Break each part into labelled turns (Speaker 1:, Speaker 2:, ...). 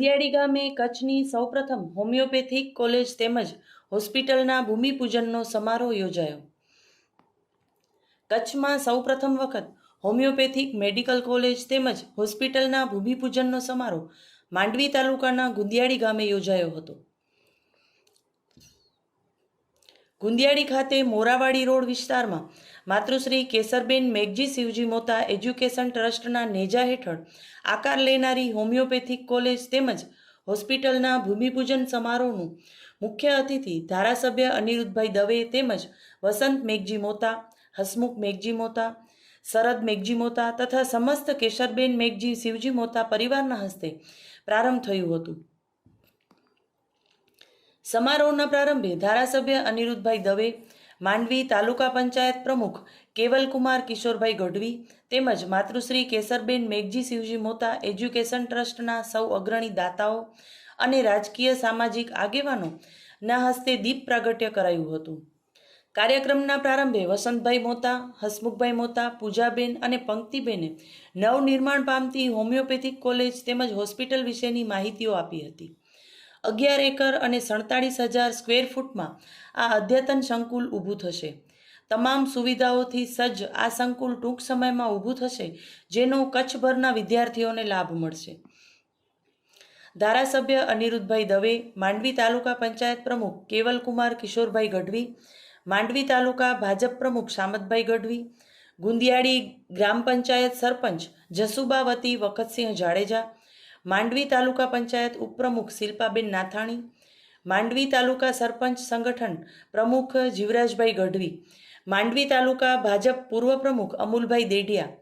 Speaker 1: ગુંદિયાળી ગામે કચ્છની સૌપ્રથમ હોમિયોપેથિક કોલેજ તેમજ હોસ્પિટલના ભૂમિપૂજનનો સમારોહ યોજાયો. કચ્છમાં સૌપ્રથમ વખત હોમિયોપેથિક મેડિકલ કોલેજ તેમજ હોસ્પિટલના ભૂમિપૂજનનો સમારોહ માંડવી તાલુકાના ગુંદિયાળી ગામે યોજાયો હતો. ગુંદિયાળી ખાતે મોરાવાડી રોડ વિસ્તારમાં માતૃશ્રી કેસરબેન મેઘજી શિવજી મોતા એજ્યુકેશન ટ્રસ્ટના નેજા હેઠળ આકાર લેનારી હોમિયોપેથિક કોલેજ તેમજ હોસ્પિટલના ભૂમિપૂજન સમારોહનું મુખ્ય અતિથિ ધારાસભ્ય અનિરુદ્ધભાઈ દવે તેમજ વસંત મેઘજી મોતા, હસમુખ મેઘજી મોતા, શરદ મેઘજી મોતા તથા સમસ્ત કેશરબેન મેઘજી શિવજી મોતા પરિવારના હસ્તે પ્રારંભ થયું હતું. સમારોહના પ્રારંભે ધારાસભ્ય અનિરુદ્ધભાઈ દવે માંડવી તાલુકા પંચાયત પ્રમુખ કેવલકુમાર કિશોરભાઈ ગઢવી તેમજ માતૃશ્રી કેસરબેન મેઘજી શિવજી મોતા એજ્યુકેશન ટ્રસ્ટના સૌ અગ્રણી દાતાઓ અને રાજકીય સામાજિક આગેવાનો ના હસ્તે દીપ પ્રાગટ્ય કરાયું હતું. કાર્યક્રમના પ્રારંભે વસંતભાઈ મોતા, હસમુખભાઈ મોતા, પૂજાબેન અને પંક્તિબેને નવનિર્માણ પામતી હોમિયોપેથિક કોલેજ તેમજ હોસ્પિટલ વિશેની માહિતીઓ આપી હતી. અગિયાર એકર અને સડતાળીસ હજાર સ્ક્વેર ફૂટમાં આ અદ્યતન સંકુલ ઊભું થશે. તમામ સુવિધાઓથી સજ્જ આ સંકુલ ટૂંક સમયમાં ઊભું થશે, જેનો કચ્છભરના વિદ્યાર્થીઓને લાભ મળશે. ધારાસભ્ય અનિરુદ્ધભાઈ દવે, માંડવી તાલુકા પંચાયત પ્રમુખ કેવલકુમાર કિશોરભાઈ ગઢવી, માંડવી તાલુકા ભાજપ પ્રમુખ શામતભાઈ ગઢવી, ગુંદિયાળી ગ્રામ પંચાયત સરપંચ જસુબાવતી વખતસિંહ જાડેજા માંડવી તાલુકા પંચાયત ઉપપ્રમુખ શિલ્પાબેન નાથાણી, માંડવી તાલુકા સરપંચ સંગઠન પ્રમુખ જીવરાજભાઈ ગઢવી, માંડવી તાલુકા ભાજપ પૂર્વ પ્રમુખ અમુલભાઈ દેઢિયા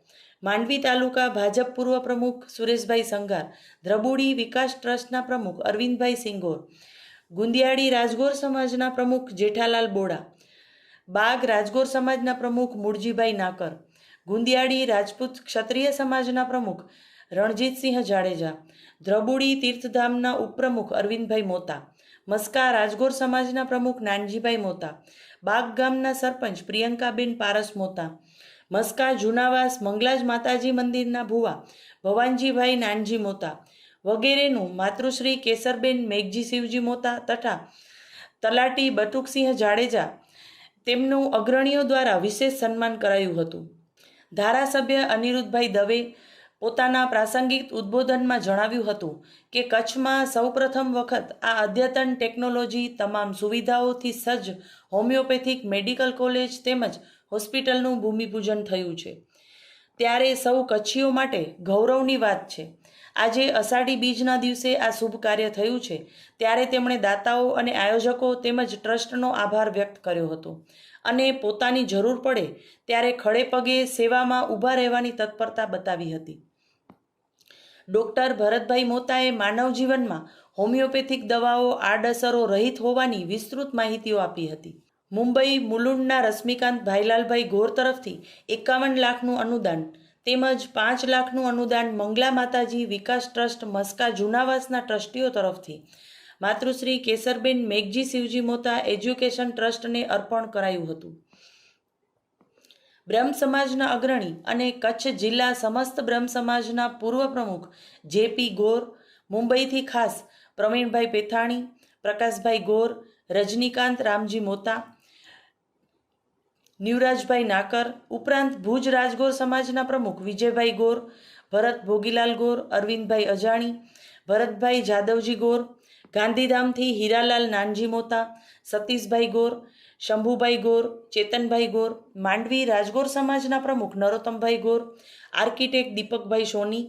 Speaker 1: માંડવી તાલુકા ભાજપ પૂર્વ પ્રમુખ સુરેશભાઈ સંઘાર દ્રબુડી વિકાસ ટ્રસ્ટના પ્રમુખ અરવિંદભાઈ સિંગોર, ગુંદિયાળી રાજગોર સમાજના પ્રમુખ જેઠાલાલ બોડા, બાગ રાજગોર સમાજના પ્રમુખ મૂળજીભાઈ નાકર, ગુંદિયાળી રાજપૂત ક્ષત્રિય સમાજના પ્રમુખ રણજીતસિંહ જાડેજા, દ્રબુડી તીર્થધામના ઉપપ્રમુખ અરવિંદભાઈ મોતા, મસ્કા રાજગોર સમાજના પ્રમુખ નાનજીભાઈ મોતા, બાગ ગામના સરપંચ પ્રિયંકાબેન પારસ મોતા, મસ્કા જુનાવાસ મંગલાજ માતાજી મંદિરના ભુવા ભવાનજીભાઈ નાનજી મોતા, વગેરેનું માતૃશ્રી કેસરબેન મેઘજી શિવજી મોતા તથા તલાટી બટુકસિંહ જાડેજા તેમનું અગ્રણીઓ દ્વારા વિશેષ સન્માન કરાયું હતું. ધારાસભ્ય અનિરુદ્ધભાઈ દવે પોતાના પ્રાસંગિક ઉદ્બોધનમાં જણાવ્યું હતું કે કચ્છમાં સૌપ્રથમ વખત આ અદ્યતન ટેકનોલોજી તમામ સુવિધાઓથી સજ્જ હોમિયોપેથિક મેડિકલ કોલેજ તેમજ હોસ્પિટલનું ભૂમિપૂજન થયું છે. ત્યારે સૌ કચ્છીઓ માટે ગૌરવની વાત છે. આજે અષાઢી બીજના દિવસે આ શુભ કાર્ય થયું છે. ત્યારે તેમણે દાતાઓ અને આયોજકો તેમજ ટ્રસ્ટનો આભાર વ્યક્ત કર્યો હતો. અને પોતાની જરૂર પડે ત્યારે ખડે પગે સેવામાં ઊભા રહેવાની તત્પરતા બતાવી હતી. ડૉક્ટર ભરતભાઈ મોતાએ માનવ જીવનમાં હોમિયોપેથિક દવાઓ આડઅસરો રહિત હોવાની વિસ્તૃત માહિતીઓ આપી હતી. મુંબઈ મુલુંડના રશ્મિકાંત ભાઈલાલભાઈ ગોર તરફથી એકાવન લાખનું અનુદાન તેમજ પાંચ લાખનું અનુદાન મંગલા માતાજી વિકાસ ટ્રસ્ટ મસ્કા જૂનાવાસના ટ્રસ્ટીઓ તરફથી માતૃશ્રી કેસરબેન મેઘજી શિવજી મોતા એજ્યુકેશન ટ્રસ્ટને અર્પણ કરાયું હતું. બ્રહ્મ સમાજના અગ્રણી અને કચ્છ જિલ્લા સમસ્ત બ્રહ્મ સમાજના પૂર્વ પ્રમુખ જેપી ગોર, મુંબઈથી ખાસ પ્રવીણભાઈ પેથાણી, પ્રકાશભાઈ ગોર, રજનીકાંત રામજી મોતા નિવરાજભાઈ નાકર, ઉપરાંત ભુજ રાજગોર સમાજના પ્રમુખ વિજયભાઈ ગોર, ભરત ભોગીલાલ ગોર, અરવિંદભાઈ અજાણી, ભરતભાઈ જાદવજી ગોર, ગાંધીધામથી હીરાલાલ નાનજી મોતા, સતીશભાઈ ગોર શંભુભાઈ ગોર, ચેતનભાઈ ગોર, માંડવી રાજગોર સમાજના પ્રમુખ નરોત્તમભાઈ ગોર, આર્કિટેક્ટ દીપકભાઈ સોની,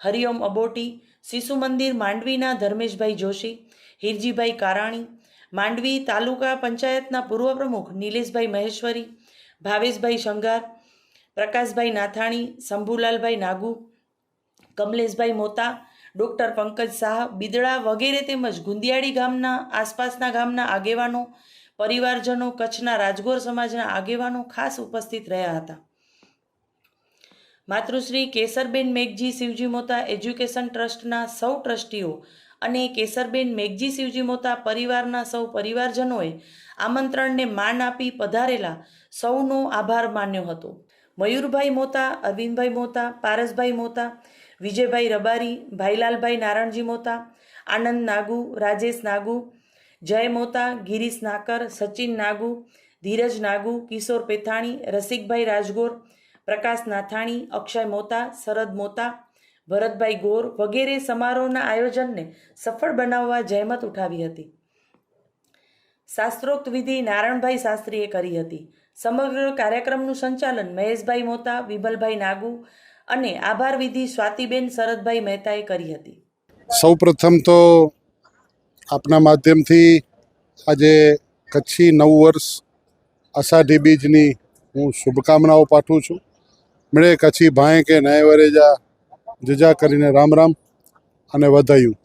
Speaker 1: હરિઓમ અબોટી, શિશુ મંદિર માંડવીના ધર્મેશભાઈ જોશી, હિરજીભાઈ કારાણી, માંડવી તાલુકા પંચાયતના પૂર્વ પ્રમુખ નિલેશભાઈ મહેશ્વરી, ભાવેશભાઈ શંગાર, પ્રકાશભાઈ નાથાણી શંભુલાલભાઈ નાગુ, કમલેશભાઈ મોતા, ડૉક્ટર પંકજ શાહ, બિદડા વગેરે તેમજ ગુંદિયાળી ગામના આસપાસના ગામના આગેવાનો પરિવારજનો કચ્છના રાજગોર સમાજના આગેવાનો ખાસ ઉપસ્થિત રહ્યા હતા. માતૃશ્રી કેસરબેન મેઘજી શિવજી મોતા એજ્યુકેશન ટ્રસ્ટના સૌ ટ્રસ્ટીઓ અને કેસરબેન મેઘજી શિવજી મોતા પરિવારના સૌ પરિવારજનોએ આમંત્રણને માન આપી પધારેલા સૌનો આભાર માન્યો હતો. મયુરભાઈ મોતા, અરવિંદભાઈ મોતા, પારસભાઈ મોતા, વિજયભાઈ રબારી, ભાઈલાલભાઈ નારણજી મોતા, આનંદ નાગુ, રાજેશ નાગુ જય મોતા, ગિરીશ નાકર, સચિન નાગુ, ધીરજ નાગુ, કિશોર પેથાણી, રસિકભાઈ રાજગોર, પ્રકાશ નાથાણી, અક્ષય મોતા, શરદ મોતા, ભરતભાઈ ગોર વગેરે સમારોહના આયોજનને સફળ બનાવવા જહેમત ઉઠાવી હતી. શાસ્ત્રોક્ત વિધિ નારાયણભાઈ શાસ્ત્રીએ કરી હતી. સમગ્ર કાર્યક્રમનું સંચાલન મહેશભાઈ મોતા, વિમલભાઈ નાગુ અને આભાર વિધિ સ્વાતિબેન શરદભાઈ મહેતાએ કરી હતી.
Speaker 2: સૌપ્રથમ તો આપના માધ્યમથી આજે કચ્છી નવ વર્ષ અષાઢી બીજની હું શુભકામનાઓ પાઠવું છું. મળે કચ્છી ભાઈ કે નય વરેજા જજા કરીને રામ રામ અને વધાયું.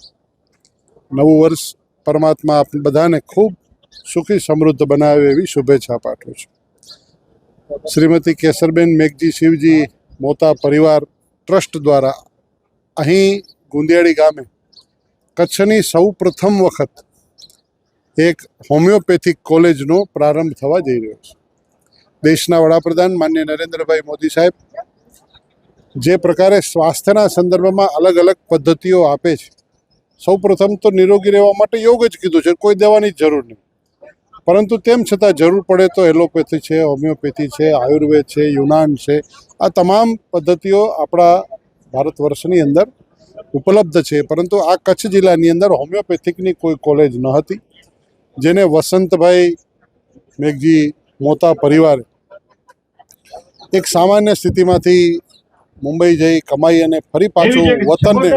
Speaker 2: નવું વર્ષ પરમાત્મા આપ બધાને ખૂબ સુખી સમૃદ્ધ બનાવે એવી શુભેચ્છા પાઠવું છું. શ્રીમતી કેસરબેન મેઘજી શિવજી મોતા પરિવાર ટ્રસ્ટ દ્વારા અહીં ગુંદિયાળી ગામે કચ્છની સૌ પ્રથમ વખત એક હોમિયોપેથિક કોલેજનો પ્રારંભ થવા જઈ રહ્યો છે. દેશના વડાપ્રધાન માન્ય નરેન્દ્રભાઈ મોદી સાહેબ જે પ્રકારે સ્વાસ્થ્યના સંદર્ભમાં અલગ અલગ પદ્ધતિઓ આપે છે. સૌ પ્રથમ તો નિરોગી રહેવા માટે યોગ જ કીધું છે, કોઈ દવાની જરૂર નહીં. પરંતુ તેમ છતાં જરૂર પડે તો એલોપેથી છે, હોમિયોપેથી છે, આયુર્વેદ છે, યુનાન છે, આ તમામ પદ્ધતિઓ આપણા ભારત વર્ષની અંદર ઉપલબ્ધ છે પરંતુ આ કચ્છ જિલ્લાની અંદર હોમિયોપેથિકની કોઈ કોલેજ ન હતી જેને વસંતભાઈ મેઘજી મોતા પરિવાર એક સામાન્ય સ્થિતિમાંથી મુંબઈ જઈ કમાઈ અને ફરી પાછું વતનને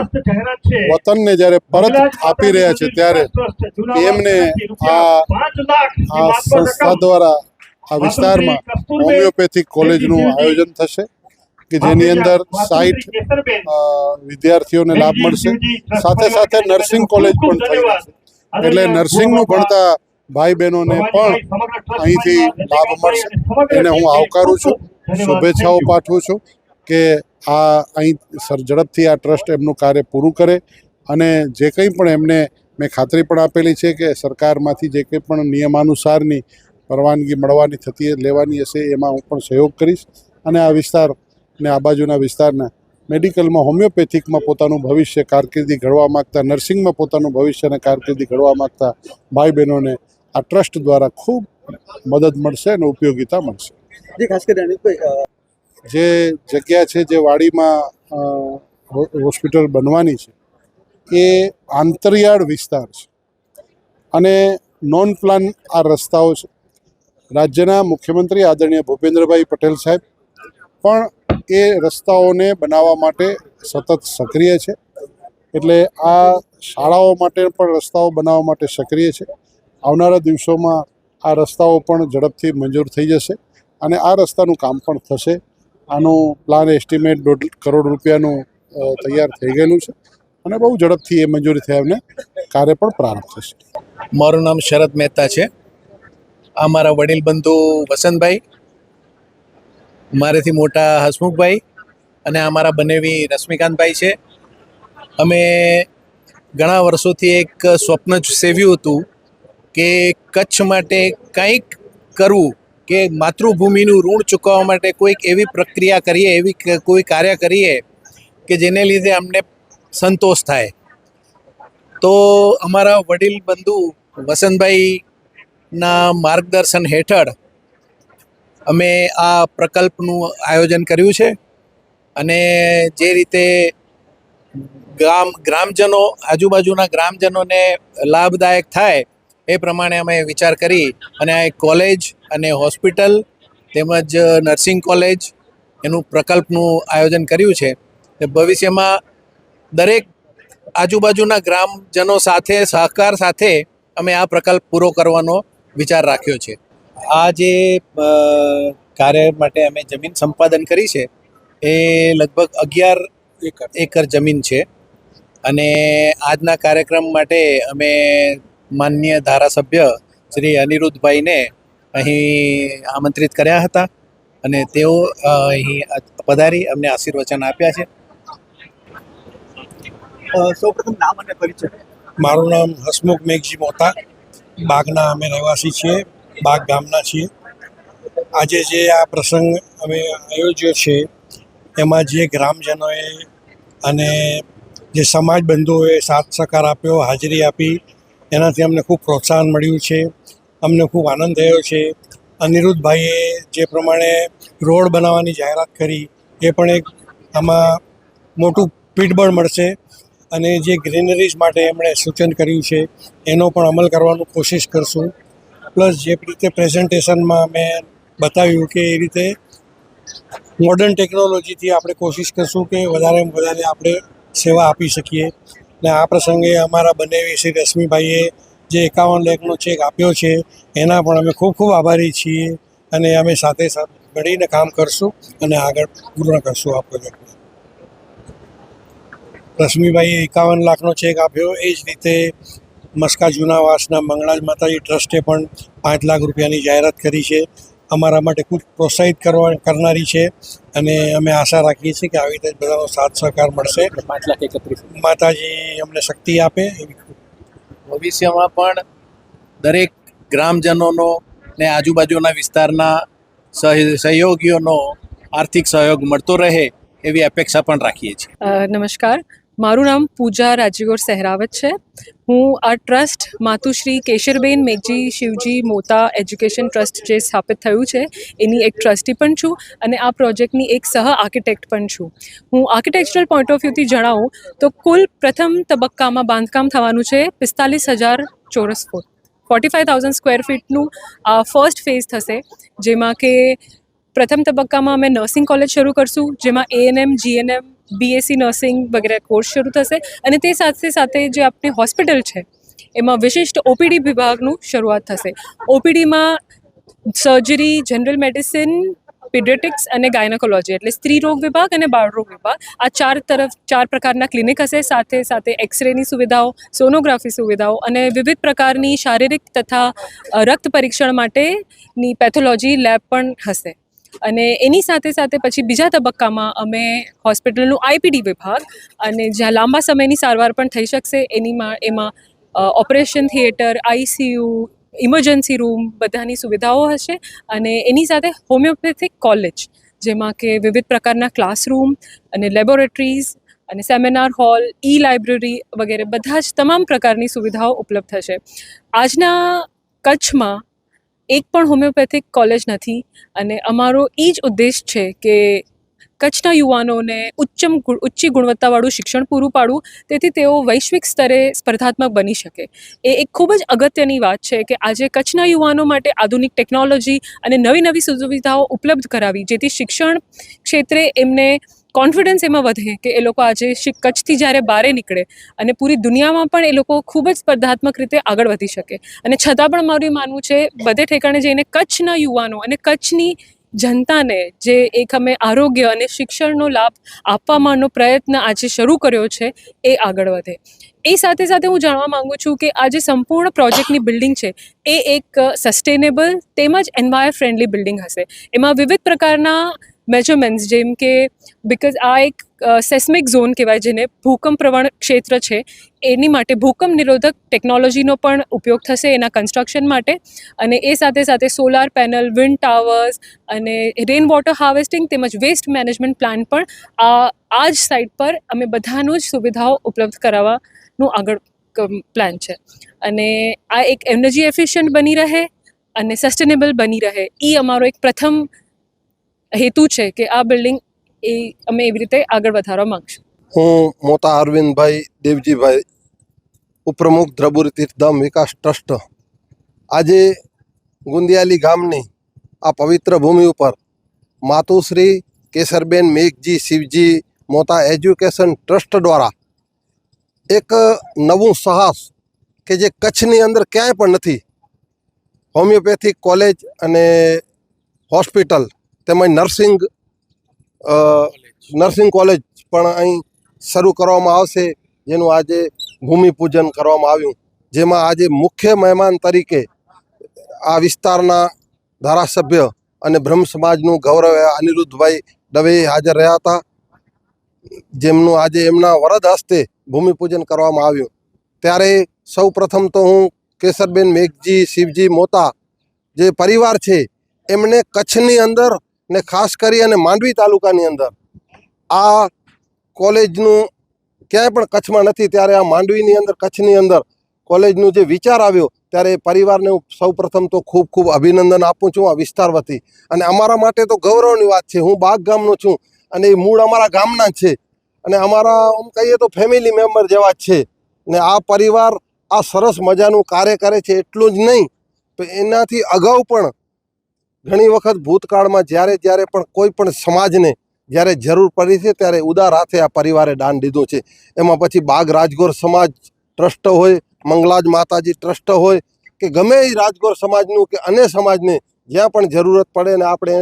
Speaker 2: વતનને જ્યારે પરત આપી રહ્યા છે ત્યારે એમને આ આ સંસ્થા દ્વારા આ વિસ્તારમાં હોમિયોપેથિક કોલેજનું આયોજન થશે. કે જેની અંદર સાઠ વિદ્યાર્થીઓને લાભ મળશે. સાથે સાથે નર્સિંગ કોલેજ પણ થઈ છે એટલે નર્સિંગનું ભણતા ભાઈ બહેનોને પણ અહીંથી લાભ મળશે. એને હું આવકારું છું. શુભેચ્છાઓ પાઠવું છું કે આ અહીં સર ઝડપથી આ ટ્રસ્ટ એમનું કાર્ય પૂરું કરે અને જે કંઈ પણ એમને મેં ખાતરી પણ આપેલી છે કે સરકારમાંથી જે કંઈ પણ નિયમાનુસારની પરવાનગી મળવાની થતી લેવાની હશે એમાં હું પણ સહયોગ કરીશ. અને આ વિસ્તાર ને આ બાજુના વિસ્તારના મેડિકલમાં હોમિયોપેથિકમાં પોતાનું ભવિષ્ય કારકિર્દી ઘડવા માગતા નર્સિંગમાં પોતાનું ભવિષ્ય અને કારકિર્દી ઘડવા માગતા ભાઈ બહેનોને આ ટ્રસ્ટ દ્વારા ખૂબ મદદ મળશે અને ઉપયોગીતા મળશે.
Speaker 3: જે ખાસ કરીને
Speaker 2: જે જગ્યા છે જે વાડીમાં હોસ્પિટલ બનવાની છે એ આંતરિયાળ વિસ્તાર છે. અને નોન પ્લાન આ રસ્તાઓ છે. રાજ્યના મુખ્યમંત્રી આદરણીય ભૂપેન્દ્રભાઈ પટેલ સાહેબ પણ એ રસ્તાઓને બનાવવા માટે સતત સક્રિય છે. એટલે આ શાળાઓ માટે પણ રસ્તાઓ બનાવવા માટે સક્રિય છે. આવનારા દિવસોમાં આ રસ્તાઓ પણ ઝડપથી મંજૂર થઈ જશે અને આ રસ્તાનું કામ પણ થશે. આનું પ્લાન એસ્ટિમેટ દોઢ કરોડ રૂપિયાનું તૈયાર થઈ ગયેલું છે અને બહુ ઝડપથી એ મંજૂરી થયા અને કાર્ય પણ પ્રારંભ થશે.
Speaker 4: મારું નામ શરદ મહેતા છે. આ મારા વડીલ બંધુ વસંતભાઈ. મારેથી મોટા હસમુખભાઈ અને અમારા બનેવી રશ્મિકાંતભાઈ છે. અમે ઘણા વર્ષોથી એક સ્વપ્ન જ સેવ્યું હતું કે કચ્છ માટે કંઈક કરવું, કે માતૃભૂમિનું ઋણ ચૂકવવા માટે કોઈક એવી પ્રક્રિયા કરીએ, એવી કોઈ કાર્ય કરીએ કે જેને લીધે અમને સંતોષ થાય. તો અમારા વડીલ બંધુ વસંતભાઈના માર્ગદર્શન હેઠળ અમે આ પ્રકલ્પનું આયોજન કર્યું છે અને જે રીતે ગામ, ગ્રામજનો, આજુબાજુના ગ્રામજનોને લાભદાયક થાય એ પ્રમાણે અમે વિચાર કરી અને આ કોલેજ અને હોસ્પિટલ તેમજ નર્સિંગ કોલેજ એનું પ્રકલ્પનું આયોજન કર્યું છે. ભવિષ્યમાં દરેક આજુબાજુના ગ્રામજનો સાથે, સહકાર સાથે અમે આ પ્રકલ્પ પૂરો કરવાનો વિચાર રાખ્યો છે. આ જે કાર્ય માટે અમે જમીન સંપાદન કરી છે એ લગભગ અગિયાર એકર. જમીન છે. અને આજના કાર્યક્રમ માટે અમે માન્ય ધારાસભ્ય શ્રી અનિરુદ્ધભાઈને અહીં આમંત્રિત કર્યા હતા અને તેઓ અહીં પધારી અમને આશીર્વચન આપ્યા છે.
Speaker 3: સૌપ્રથમ નામ અને પરિચય.
Speaker 5: મારું નામ હસમુખ મેઘજી મોતા. બાગના અમે રહેવાસી છીએ. બાગ ગામના છીએ. આજે જે આ પ્રસંગ અમે આયોજ્યો છે, એમાં જે ગ્રામજનોએ અને જે સમાજ બંધુઓએ સાથ સહકાર આપ્યો, હાજરી આપી, એનાથી અમને ખૂબ પ્રોત્સાહન મળ્યું છે, અમને ખૂબ આનંદ થયો છે. અનિરુદ્ધભાઈએ જે પ્રમાણે રોડ બનાવવાની જાહેરાત કરી, એ પણ એક આમાં મોટું પીઠબળ મળશે અને જે ગ્રીનરીઝ માટે એમણે સૂચન કર્યું છે, એનો પણ અમલ કરવાનું કોશિશ કરશું. પ્લસ જે રીતે પ્રેઝન્ટેશનમાં મેં બતાવ્યું કે એ રીતે મોડર્ન ટેકનોલોજીથી આપણે કોશિશ કરશું કે વધારેમાં વધારે આપણે સેવા આપી શકીએ. ને આ પ્રસંગે અમારા બંને શ્રી રશ્મિભાઈએ જે એકાવન લેખનો ચેક આપ્યો છે, એના પણ અમે ખૂબ ખૂબ આભારી છીએ અને અમે સાથે સાથે મળીને કામ કરશું અને આગળ પૂર્ણ કરશું આ પ્રોજેક્ટને રશ્મિભાઈએ એકાવન લાખનો ચેક આપ્યો, એ જ રીતે મસ્કા જૂનાવાસના મંગળાજ માતાજી ટ્રસ્ટે પણ પાંચ લાખ રૂપિયાની જાહેરાત કરી છે. અમારા માટે ખૂબ પ્રોત્સાહિત કરવા કરનારી છે અને અમે આશા રાખીએ છીએ કે આવી રીતે બધાનો સાથ સહકાર મળશે.
Speaker 4: પાંચ લાખ એકત્રીસ
Speaker 5: માતાજી અમને શક્તિ આપે
Speaker 4: ભવિષ્યમાં પણ દરેક ગ્રામજનોનો ને આજુબાજુના વિસ્તારના સહયોગીઓનો આર્થિક સહયોગ મળતો રહે એવી અપેક્ષા પણ રાખીએ છીએ.
Speaker 6: નમસ્કાર. મારું નામ પૂજા રાજીગોર સહેરાવત છે. હું આ trust Matushri Kesharben Meghji Shivji Mota education trust જે સ્થાપિત થયું છે, એની એક ટ્રસ્ટી પણ છું અને આ પ્રોજેક્ટની એક સહ આર્કિટેક્ટ પણ છું. હું આર્કિટેક્ચરલ પોઈન્ટ ઓફ વ્યૂથી જણાવું તો કુલ પ્રથમ તબક્કામાં બાંધકામ થવાનું છે પિસ્તાલીસ હજાર ચોરસ foot. Forty five thousand square ફીટનું આ ફર્સ્ટ ફેઝ થશે, જેમાં કે પ્રથમ તબક્કામાં અમે નર્સિંગ કોલેજ શરૂ કરશું, જેમાં એએનએમ જીએનએમ બીએસસી નર્સિંગ વગેરે કોર્સ શરૂ થશે અને તે સાથે સાથે જે આપણી હોસ્પિટલ છે, એમાં વિશિષ્ટ ઓપીડી વિભાગનું શરૂઆત થશે. ઓપીડીમાં સર્જરી જનરલ મેડિસિન પીડિયાટ્રિક્સ અને ગાયનેકોલોજી એટલે સ્ત્રી રોગ વિભાગ અને બાળરોગ વિભાગ. આ ચાર તરફ, ચાર પ્રકારના ક્લિનિક હશે, સાથે સાથે એક્સરેની સુવિધાઓ સોનોગ્રાફી સુવિધાઓ અને વિવિધ પ્રકારની શારીરિક તથા રક્ત પરીક્ષણ માટેની પેથોલોજી લેબ પણ હશે. અને એની સાથે સાથે પછી બીજા તબક્કામાં અમે હોસ્પિટલનું આઈપીડી વિભાગ અને જ્યાં લાંબા સમયની સારવાર પણ થઈ શકશે એનીમાં એમાં operation theatre, ICU, emergency room બધાની સુવિધાઓ હશે અને એની સાથે હોમિયોપેથિક કોલેજ, જેમાં કે વિવિધ પ્રકારના ક્લાસરૂમ અને લેબોરેટરીઝ અને સેમિનાર હોલ ઈ લાઇબ્રેરી વગેરે બધા જ તમામ પ્રકારની સુવિધાઓ ઉપલબ્ધ થશે આજના કચ્છમાં એક પણ હોમિયોપેથિક કોલેજ નથી અને અમારો એ જ ઉદ્દેશ છે કે કચ્છના યુવાનોને ઉચ્ચમ ઉચ્ચી ગુણવત્તાવાળું શિક્ષણ પૂરું પાડવું, તેથી તેઓ વૈશ્વિક સ્તરે સ્પર્ધાત્મક બની શકે. એ એક ખૂબ જ અગત્યની વાત છે કે આજે કચ્છના યુવાનો માટે આધુનિક ટેકનોલોજી અને નવી નવી સુવિધાઓ ઉપલબ્ધ કરાવી, જેથી શિક્ષણ ક્ષેત્રે એમને કોન્ફિડન્સ એમાં વધે કે એ લોકો આજે કચ્છથી જ્યારે બારે નીકળે અને પૂરી દુનિયામાં પણ એ લોકો ખૂબ જ સ્પર્ધાત્મક રીતે આગળ વધી શકે. અને છતાં પણ મારું માનવું છે, બધે ઠેકાણે જઈને કચ્છના યુવાનો અને કચ્છની જનતાને જે એક અમે આરોગ્ય અને શિક્ષણનો લાભ આપવામાંનો પ્રયત્ન આજે શરૂ કર્યો છે, એ આગળ વધે. એ સાથે સાથે હું જાણવા માંગુ છું કે આ જે સંપૂર્ણ પ્રોજેક્ટની બિલ્ડિંગ છે, એ એક સસ્ટેનેબલ તેમજ એન્વાયર ફ્રેન્ડલી બિલ્ડિંગ હશે. એમાં વિવિધ પ્રકારના મેજરમેન્ટ્સ જેમ કે બિકોઝ આ એક સેસ્મિક ઝોન કહેવાય જેને ભૂકંપ પ્રવણ ક્ષેત્ર છે એની માટે ભૂકંપ નિરોધક ટેકનોલોજીનો પણ ઉપયોગ થશે એના કન્સ્ટ્રક્શન માટે અને એ સાથે સાથે સોલાર પેનલ વિન્ડ ટાવર્સ અને રેન વોટર હાર્વેસ્ટિંગ તેમજ વેસ્ટ મેનેજમેન્ટ પ્લાન પણ આ આ જ સાઇટ પર અમે બધાનું જ સુવિધાઓ ઉપલબ્ધ કરાવવાનું આગળ પ્લાન છે અને આ એક એનર્જી એફિશિયન્ટ બની રહે અને સસ્ટેનેબલ બની રહે એ અમારો એક પ્રથમ હેતુ છે કે આ બિલ્ડિંગ એ અમે એવી રીતે આગળ વધારવા માંગશું.
Speaker 7: હું મોતા અરવિંદભાઈ દેવજીભાઈ, ઉપપ્રમુખ દ્રબુર તીર્થધામ વિકાસ ટ્રસ્ટ. આજે ગુંદિયાલી ગામની આ પવિત્ર ભૂમિ ઉપર માતુશ્રી કેસરબેન મેઘજી શિવજી મોતા એજ્યુકેશન ટ્રસ્ટ દ્વારા એક નવું સાહસ કે જે કચ્છની અંદર ક્યાંય પણ નથી, હોમિયોપેથિક કોલેજ અને હોસ્પિટલ તેમજ નર્સિંગ નર્સિંગ કોલેજ પણ અહીં શરૂ કરવામાં આવશે, જેનું આજે ભૂમિપૂજન કરવામાં આવ્યું. જેમાં આજે મુખ્ય મહેમાન તરીકે આ વિસ્તારના ધારાસભ્ય અને બ્રહ્મ સમાજનું ગૌરવ અનિરુદ્ધભાઈ દવે હાજર રહ્યા હતા. જેમનું આજે એમના વરદ હસ્તે ભૂમિપૂજન કરવામાં આવ્યું. ત્યારે સૌ પ્રથમ તો હું કેસરબેન મેઘજી, શિવજી મોતા જે પરિવાર છે, એમને કચ્છની અંદર ને ખાસ કરી અને માંડવી તાલુકાની અંદર આ કોલેજનું ક્યાંય પણ કચ્છમાં નથી, ત્યારે આ માંડવીની અંદર, કચ્છની અંદર કોલેજનું જે વિચાર આવ્યો, ત્યારે એ પરિવારને હું સૌપ્રથમ તો ખૂબ ખૂબ અભિનંદન આપું છું આ વિસ્તાર વતી. અને અમારા માટે તો ગૌરવની વાત છે. હું બાગ ગામનો છું અને એ મૂળ અમારા ગામના છે. અને અમારા, આમ કહીએ તો ફેમિલી મેમ્બર જેવા જ છે. ને આ પરિવાર આ સરસ મજાનું કાર્ય કરે છે, એટલું જ નહીં, તો એનાથી અગાઉ પણ ઘણી વખત ભૂતકાળમાં જ્યારે જ્યારે પણ કોઈ પણ સમાજને જ્યારે જરૂર પડી છે ત્યારે ઉદાર હાથે આ પરિવારે દાન દીધું છે. એમાં પછી બાગ રાજગોર સમાજ ટ્રસ્ટ હોય, મંગલાજ માતાજી ટ્રસ્ટ હોય, કે ગમે એ રાજગોર સમાજનું કે અન્ય સમાજને જ્યાં પણ જરૂરત પડે ને આપણે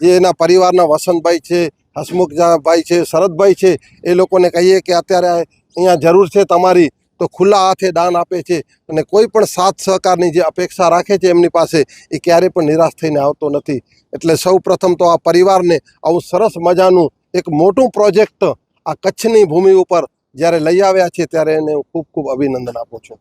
Speaker 7: જે એના પરિવારના વસંતભાઈ છે, હસમુખભાઈ છે, શરદભાઈ છે, એ લોકોને કહીએ કે અત્યારે અહીંયા જરૂર છે તમારી તો ખુલ્લા હાથે દાન આપે છે અને કોઈ પણ સાથ સહકારની જે અપેક્ષા રાખે છે એમની પાસે, એ ક્યારે પણ નિરાશ થઈને આવતો નથી. એટલે સૌ તો આ પરિવારને આવું સરસ મજાનું એક મોટું પ્રોજેક્ટ આ કચ્છની ભૂમિ ઉપર જ્યારે લઈ આવ્યા છે, ત્યારે એને હું ખૂબ ખૂબ અભિનંદન આપું છું.